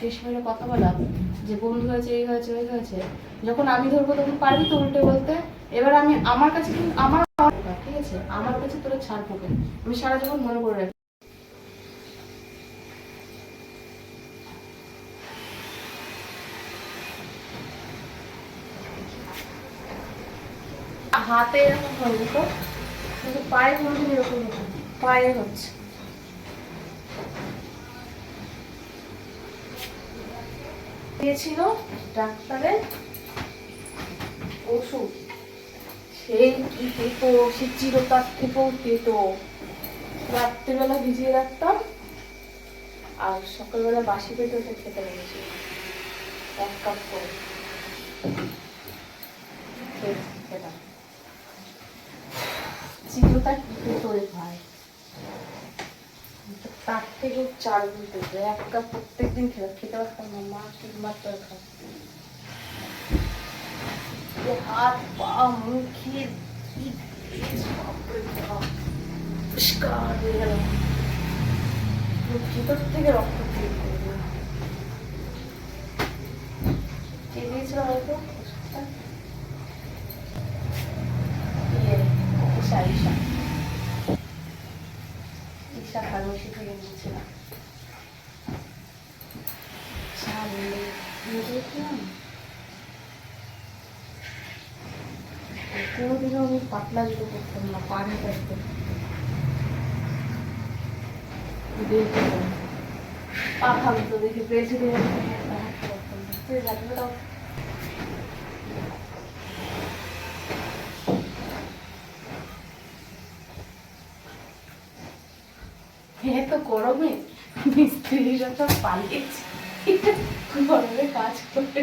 শেষ মেরে কথা বলা, যে বন্ধু হয়েছে, এই হয়েছে, ওই হয়েছে, যখন আমি ধরবো তখন পারবি তো উল্টে বলতে? এবার আমি আমার কাছে কিন্তু আমার ঠিক আছে, আমার কাছে তোরা ছাড় পোকে আমি সারা জীবন মনে করে রাখি। হাতে এরকম হয়নি তো? কিন্তু পায়ে কোনোদিন এরকম হতো পায়ে হচ্ছে। দিয়েছিল ডাক্তারের ওষুধ। সেই কি পেতো সে চিরতার থেকেও পেতো। রাত্রিবেলা ভিজিয়ে রাখতাম আর সকালবেলা বাসি পেতে ওটা খেতে লেগেছিল এক কাপ করে। থেকেও চার এক কাপ প্রত্যেকদিন খেতে খেতে পারতাম না মা শুধুমাত্র খাওয়া যে হাত পা মুখে হয়ে ভিতর থেকে রক্ত বের দিয়েছিল হয়তো? ইয়ে, ঈশা। ঈশা ফার্মেসি থেকে নিয়েছিলাম চালে নিয়ে গেছিলাম কোনোদিনও আমি পাতলা জুতো করতাম না পানি গরমে মিস্ত্রিরা তো পালিয়েছে। কাজ করে।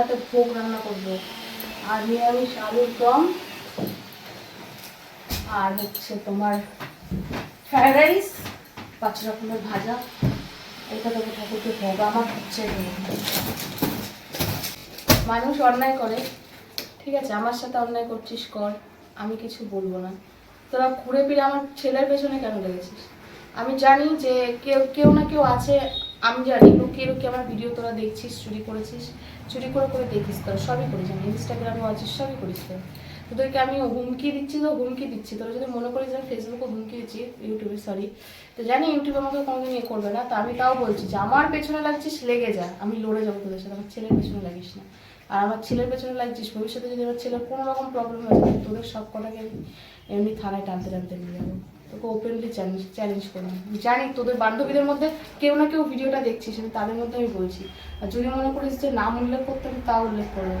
হাতে ভোগ রান্না করব। আর নিরামিষ আলুর দম, আর হচ্ছে তোমার ফ্রাইড রাইস পাঁচ রকমের ভাজা। এটা দেবো ঠাকুরকে ভোগ, আমার হচ্ছে মানুষ অন্যায় করে। ঠিক আছে, আমার সাথে অন্যায় করছিস, কর। আমি কিছু বলব না। তোরা ঘুরে ফিরে আমার ছেলের পেছনে কেন লেগেছিস? আমি জানি যে কেউ কেউ না কেউ আছে আমি জানি লুকিয়ে লুকিয়ে আমার ভিডিও তোরা দেখছিস, চুরি করেছিস, চুরি করে করে দেখিস তোরা, সবই করিস, আমি ইনস্টাগ্রামে আছিস, সবই করিস তোরা। তোদেরকে আমি হুমকি দিচ্ছি তো, হুমকি দিচ্ছি। তোরা যদি মনে করিস আমি ফেসবুকে হুমকি দিচ্ছি ইউটিউবে সরি তো জানি ইউটিউব আমাকে কোনোদিন ইয়ে করবে না, তা আমি তাও বলছি যে, আমার পেছনে লাগছিস, লেগে যা, আমি লড়ে যাব তোদের সাথে, আমার ছেলের পেছনে লাগিস না। আর আমার ছেলের পেছনে লাগছিস, ভবিষ্যতে যদি আমার ছেলের কোনো রকম প্রবলেম হয়ে তোদের সব কটাকে আমি এমনি থানায় টানতে টানতে নিয়ে যাব। তোকে ওপেনলি চ্যালেঞ্জ চ্যালেঞ্জ করলাম। জানি তোদের বান্ধবীদের মধ্যে কেউ না কেউ ভিডিওটা দেখছিস আমি তাদের মধ্যে আমি বলছি। আর যদি মনে করিস যে নাম উল্লেখ করতে, আমি তাও উল্লেখ করে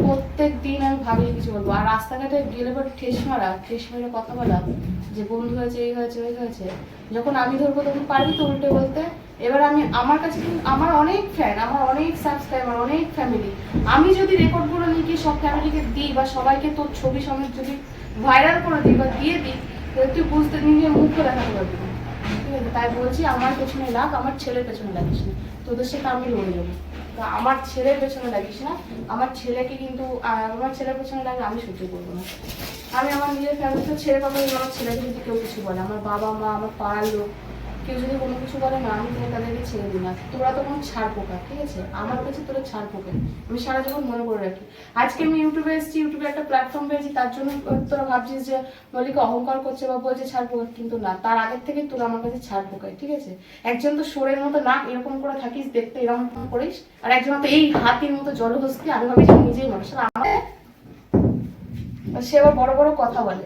প্রত্যেক দিন আমি ভাবলে কিছু বলব। আর রাস্তাঘাটে গেলে পর ঠেস মারা, ঠেস মেরে কথা বলা, যে বন্ধু হয়েছে, এই হয়েছে, ওই হয়েছে। যখন আমি ধরবো তখন পারবি তো উল্টে বলতে? এবার আমি, আমার কাছে কিন্তু, আমার অনেক ফ্যান আমার অনেক সাবস্ক্রাইবার অনেক ফ্যামিলি আমি যদি রেকর্ডগুলো নিয়ে গিয়ে সব ফ্যামিলিকে দিই বা সবাইকে তোর ছবি সমেত যদি ভাইরাল করে দিই বা দিয়ে দিই তুই বুঝতে নিজের মুখও দেখাতে পারবি। না ঠিক আছে, তাই বলছি আমার পেছনে লাগ আমার ছেলের পেছনে লাগিস না। তোদের সাথে আমি লড়ে যাব তো আমার ছেলের পেছনে লাগিস না, আমার ছেলেকে কিন্তু আমার ছেলের পেছনে লাগলে আমি সহ্য করব না। আমি আমার নিজের ফ্যামিলিতে ছেলে পাবো আমার ছেলেকে যদি কেউ কিছু বলে, আমার বাবা মা, আমার পাড়ার লোক কেউ যদি কোনো কিছু বলে না, আমি তাহলে তাদেরকে ছেড়ে দিই না। তোরা তো কোনো ছাড় পোকা, ঠিক আছে? আমার কাছে তোরা ছাড় পোকা। আমি সারা জীবন মনে করে রাখি। আজকে আমি ইউটিউবে এসেছি, ইউটিউবে একটা প্ল্যাটফর্ম পেয়েছি, তার জন্য তোরা ভাবছিস যে মল্লিকা অহংকার করছে বা বলছে ছাড় পোকা, কিন্তু না, তার আগের থেকে তোরা আমার কাছে ছাড় পোকায়, ঠিক আছে? একজন তো সোরের মতো নাক এরকম করে থাকিস, দেখতে এরকম করিস, আর একজন তো এই হাতির মতো জলহস্তি, আমি ভাবি নিজেই মানুষ। আমার সে আবার বড় বড় কথা বলে।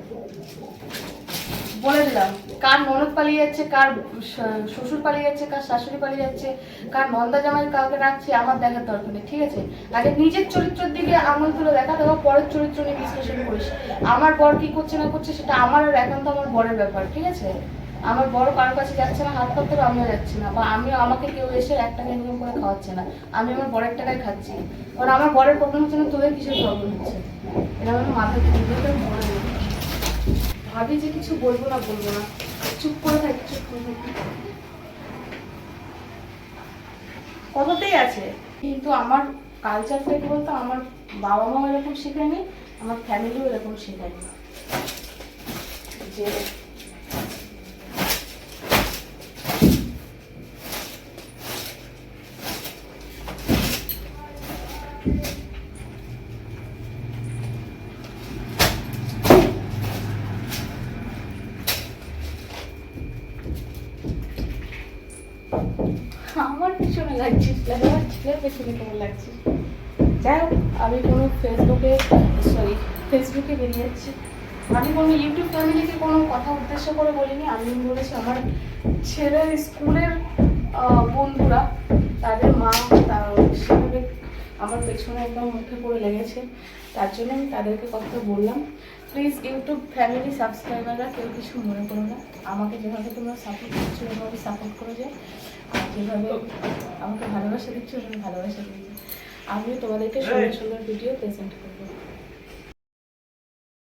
বলে দিলাম। কার ননদ পালিয়ে যাচ্ছে, কার শ্বশুর পালিয়ে যাচ্ছে, কার শাশুড়ি পালিয়ে যাচ্ছে, কার নন্দা জামাই কাউকে রাখছে আমার দেখার দরকার নেই, ঠিক আছে? আগে নিজের চরিত্রের দিকে আঙুল তুলে দেখা, তারপর পরের চরিত্র নিয়ে বিশ্লেষণ করিস। আমার বর কি করছে না করছে, সেটা আমার আর একান্ত আমার বরের ব্যাপার, ঠিক আছে? আমার বড় কারোর কাছে যাচ্ছে না, হাত পাততে আমিও যাচ্ছি না, বা আমিও আমাকে কেউ এসে এক টাকা ইনকাম করে খাওয়াচ্ছে না, আমি আমার বরের টাকায় খাচ্ছি। কারণ আমার বরের প্রবলেম হচ্ছে না, তোদের কিসের প্রবলেম হচ্ছে? এটা আমি মাথায় ভাবি যে কিছু বলব না বলব না। চুপ করে থাকি, চুপ করে থাকি। কততেই আছে? কিন্তু আমার কালচারটা কি বলতো আমার বাবা মাও এরকম শেখায়নি আমার ফ্যামিলিও এরকম শেখায়নি যে আমার পিছনে কেমন লাগছিস যাই হোক, আমি কোনো ফেসবুকে সরি ফেসবুকে বেরিয়ে যাচ্ছি। আমি কোনো ইউটিউব ফ্যামিলিকে কোনো কথা উদ্দেশ্য করে বলিনি, আমি বলেছি আমার ছেলের স্কুলের বন্ধুরা, তাদের মা সেভাবে আমার পেছনে একদম মুখে পড়ে লেগেছে। তার জন্য আমি তাদেরকে কথা বললাম। প্লিজ ইউটিউব ফ্যামিলি সাবস্ক্রাইবাররা কেউ কিছু মনে করো না। আমাকে যেভাবে তোমরা সাপোর্ট করছ এভাবে সাপোর্ট করে যাও। আর যেভাবে আমাকে ভালোবাসা দিচ্ছ ভালোবাসা দিচ্ছ। আমিও তোমাদেরকে সুন্দর সুন্দর ভিডিও প্রেজেন্ট করব।